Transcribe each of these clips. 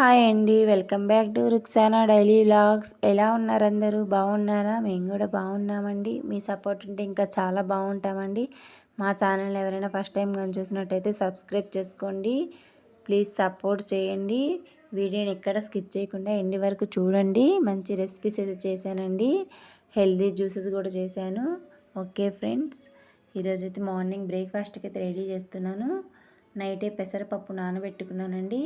Hi అండి. Welcome back to Ruksana daily vlogs. ఎలా ఉన్నారు అందరూ బాగున్నారా? మేము కూడా బాగున్నామండి. మీ సపోర్ట్ ఉంటే ఇంకా చాలా బాగుంటామండి. మా ఛానల్ ఎవరైనా ఫస్ట్ టైం కానీ చూసినట్టయితే సబ్స్క్రైబ్ చేసుకోండి. ప్లీజ్ సపోర్ట్ చేయండి. వీడియోని ఎక్కడ స్కిప్ చేయకుండా ఎండి వరకు చూడండి. మంచి రెసిపీస్ అయితే చేశానండి. హెల్దీ జ్యూసెస్ కూడా చేశాను. ఓకే ఫ్రెండ్స్ ఈరోజు అయితే మార్నింగ్ బ్రేక్ఫాస్ట్కి అయితే రెడీ చేస్తున్నాను. నైటే పెసరపప్పు నానబెట్టుకున్నానండి.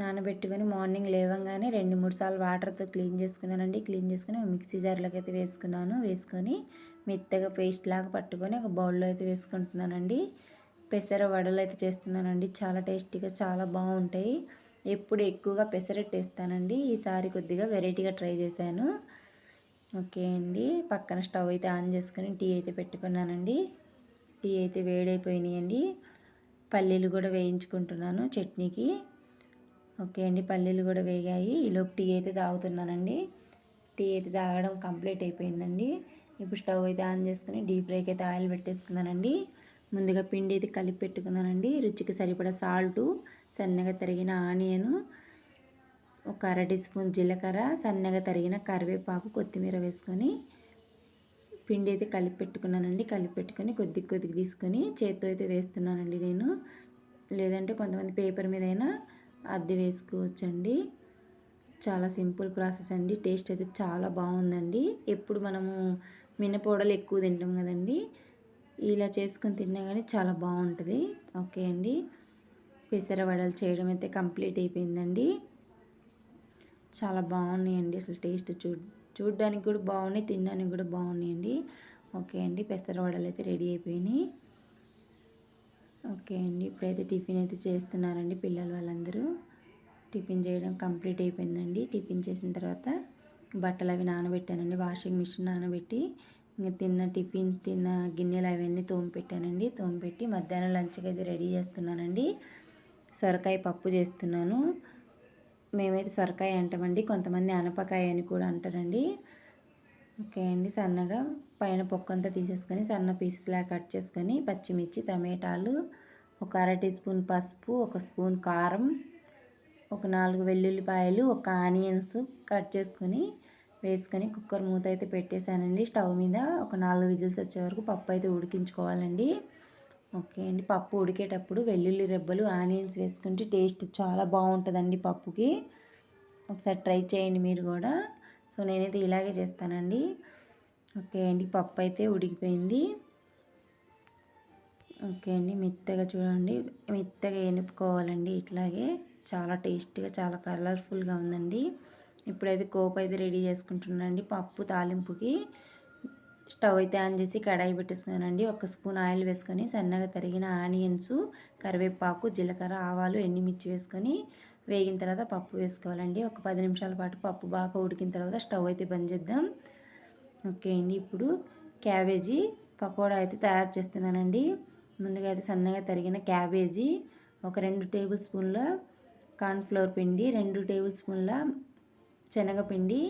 నానబెట్టుకొని మార్నింగ్ లేవంగానే రెండు మూడు సార్లు వాటర్తో క్లీన్ చేసుకున్నానండి. క్లీన్ చేసుకుని మిక్సీ జార్లోకి అయితే వేసుకున్నాను. వేసుకొని మెత్తగా పేస్ట్ లాగా పట్టుకొని ఒక బౌల్లో అయితే వేసుకుంటున్నానండి. పెసర వడలు అయితే చేస్తున్నానండి. చాలా టేస్టీగా చాలా బాగుంటాయి. ఎప్పుడు ఎక్కువగా పెసరెట్ వేస్తానండి ఈసారి కొద్దిగా వెరైటీగా ట్రై చేశాను. ఓకే అండి. పక్కన స్టవ్ అయితే ఆన్ చేసుకొని టీ అయితే పెట్టుకున్నానండి. టీ అయితే వేడైపోయినాయండి. పల్లీలు కూడా వేయించుకుంటున్నాను చట్నీకి. ఓకే అండి పల్లీలు కూడా వేగాయి. ఈలోపు టీ అయితే తాగుతున్నానండి. టీ అయితే తాగడం కంప్లీట్ అయిపోయిందండి. ఇప్పుడు స్టవ్ అయితే ఆన్ చేసుకుని డీప్ ఫ్రైకి అయితే ఆయిల్ పెట్టేసుకున్నానండి. ముందుగా పిండి అయితే కలిపి పెట్టుకున్నానండి. రుచికి సరిపడా సాల్టు సన్నగా తరిగిన ఆనియను ఒక అర టీ స్పూన్ జీలకర్ర సన్నగా తరిగిన కరివేపాకు కొత్తిమీర వేసుకొని పిండి అయితే కలిపి పెట్టుకున్నానండి. కలిపి పెట్టుకొని కొద్ది కొద్దిగా తీసుకొని చేత్తో అయితే వేస్తున్నానండి నేను. లేదంటే కొంతమంది పేపర్ మీద అయినా అద్దె వేసుకోవచ్చండి. చాలా సింపుల్ ప్రాసెస్ అండి. టేస్ట్ అయితే చాలా బాగుందండి. ఎప్పుడు మనము మినపొడలు ఎక్కువ తింటాం కదండి. ఇలా చేసుకొని తిన్నా కానీ చాలా బాగుంటుంది. ఓకే అండి. పెసర వడలు చేయడం అయితే కంప్లీట్ అయిపోయిందండి. చాలా బాగున్నాయండి అసలు టేస్ట్ చూ చూడడానికి కూడా బాగున్నాయి తినడానికి కూడా బాగున్నాయండి. ఓకే అండి. పెసర వడలు అయితే రెడీ అయిపోయినాయి. ఓకే అండి. ఇప్పుడైతే టిఫిన్ అయితే చేస్తున్నారండి పిల్లలు వాళ్ళందరూ. టిఫిన్ చేయడం కంప్లీట్ అయిపోయిందండి. టిఫిన్ చేసిన తర్వాత బట్టలు అవి నానబెట్టానండి. వాషింగ్ మిషన్ నానబెట్టి ఇంకా తిన్న టిఫిన్ తిన్న గిన్నెలు అవన్నీ తోమిపెట్టానండి. తోమిపెట్టి మధ్యాహ్నం లంచ్కి అయితే రెడీ చేస్తున్నానండి. సొరకాయ పప్పు చేస్తున్నాను. మేమైతే సొరకాయ అంటామండి. కొంతమంది అనపకాయ అని కూడా అంటారండి. ఓకే అండి. సన్నగా పైన పొక్కంతా తీసేసుకొని సన్న పీసెస్లా కట్ చేసుకొని పచ్చిమిర్చి టమాటాలు ఒక అర టీ స్పూన్ పసుపు ఒక స్పూన్ కారం ఒక నాలుగు వెల్లుల్లిపాయలు ఒక ఆనియన్స్ కట్ చేసుకొని వేసుకొని కుక్కర్ మూత అయితే పెట్టేశానండి. స్టవ్ మీద ఒక నాలుగు విజిల్స్ వచ్చే వరకు పప్పు అయితే ఉడికించుకోవాలండి. ఓకే అండి. పప్పు ఉడికేటప్పుడు వెల్లుల్లి రెబ్బలు ఆనియన్స్ వేసుకుంటే టేస్ట్ చాలా బాగుంటుందండి పప్పుకి. ఒకసారి ట్రై చేయండి మీరు కూడా. సో నేనైతే ఇలాగే చేస్తానండి. ఓకే అండి పప్పు అయితే ఉడికిపోయింది. ఓకే అండి మెత్తగా చూడండి. మెత్తగా ఎనుపుకోవాలండి ఇట్లాగే. చాలా టేస్టీగా చాలా కలర్ఫుల్గా ఉందండి. ఇప్పుడైతే కోప్ అయితే రెడీ చేసుకుంటున్నానండి పప్పు తాలింపుకి. స్టవ్ అయితే ఆన్ చేసి కడాయి పెట్టేసుకున్నానండి. ఒక స్పూన్ ఆయిల్ వేసుకొని సన్నగా తరిగిన ఆనియన్స్ కరివేపాకు జీలకర్ర ఆవాలు ఎండిమిర్చి వేసుకొని వేగిన తర్వాత పప్పు వేసుకోవాలండి. ఒక పది నిమిషాల పాటు పప్పు బాగా ఉడికిన తర్వాత స్టవ్ అయితే బంద్ చేద్దాం. ఓకే అండి ఇప్పుడు క్యాబేజీ పకోడా అయితే తయారు చేస్తున్నానండి. ముందుగా అయితే సన్నగా తరిగిన క్యాబేజీ ఒక రెండు టేబుల్ స్పూన్ల కార్న్ఫ్లోర్ పిండి రెండు టేబుల్ స్పూన్ల శనగపిండి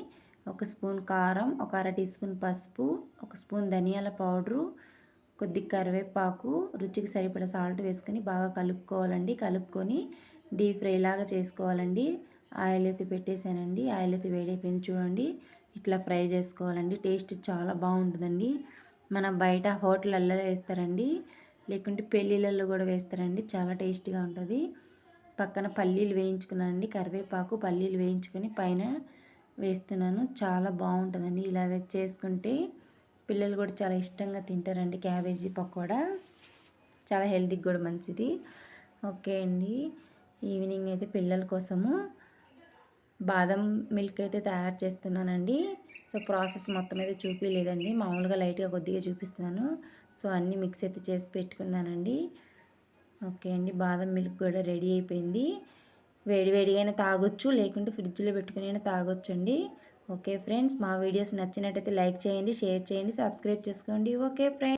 ఒక స్పూన్ కారం ఒక అర టీ స్పూన్ పసుపు ఒక స్పూన్ ధనియాల పౌడరు కొద్ది కరివేపాకు రుచికి సరిపడే సాల్ట్ వేసుకొని బాగా కలుపుకోవాలండి. కలుపుకొని డీప్ ఫ్రై లాగా చేసుకోవాలండి. ఆయిల్ అయితే పెట్టేశానండి. ఆయిల్ అయితే వేడైపోయింది చూడండి. ఇట్లా ఫ్రై చేసుకోవాలండి. టేస్ట్ చాలా బాగుంటుందండి. మన బయట హోటళ్ళల్లో వేస్తారండి. లేకుంటే పెళ్ళిళ్ళల్లో కూడా వేస్తారండి. చాలా టేస్టీగా ఉంటుంది. పక్కన పల్లీలు వేయించుకున్నానండి. కరివేపాకు పల్లీలు వేయించుకొని పైన వేస్తున్నాను. చాలా బాగుంటుందండి. ఇలా చేసుకుంటే పిల్లలు కూడా చాలా ఇష్టంగా తింటారండి క్యాబేజీ పకోడా. చాలా హెల్తీకి కూడా మంచిది. ఓకే అండి. ఈవినింగ్ అయితే పిల్లల కోసము బాదం మిల్క్ అయితే తయారు చేస్తున్నానండి. సో ప్రాసెస్ మొత్తం అయితే చూపించలేదండి మామూలుగా లైట్గా కొద్దిగా చూపిస్తున్నాను. సో అన్నీ మిక్స్ అయితే చేసి పెట్టుకున్నానండి. ఓకే అండి. బాదం మిల్క్ కూడా రెడీ అయిపోయింది. వేడివేడిగా తాగొచ్చు లేకుంటే ఫ్రిడ్జ్లో పెట్టుకుని అయినా తాగొచ్చు అండి ఓకే ఫ్రెండ్స్ మా వీడియోస్ నచ్చినట్టయితే లైక్ చేయండి షేర్ చేయండి సబ్స్క్రైబ్ చేసుకోండి. Okay friends.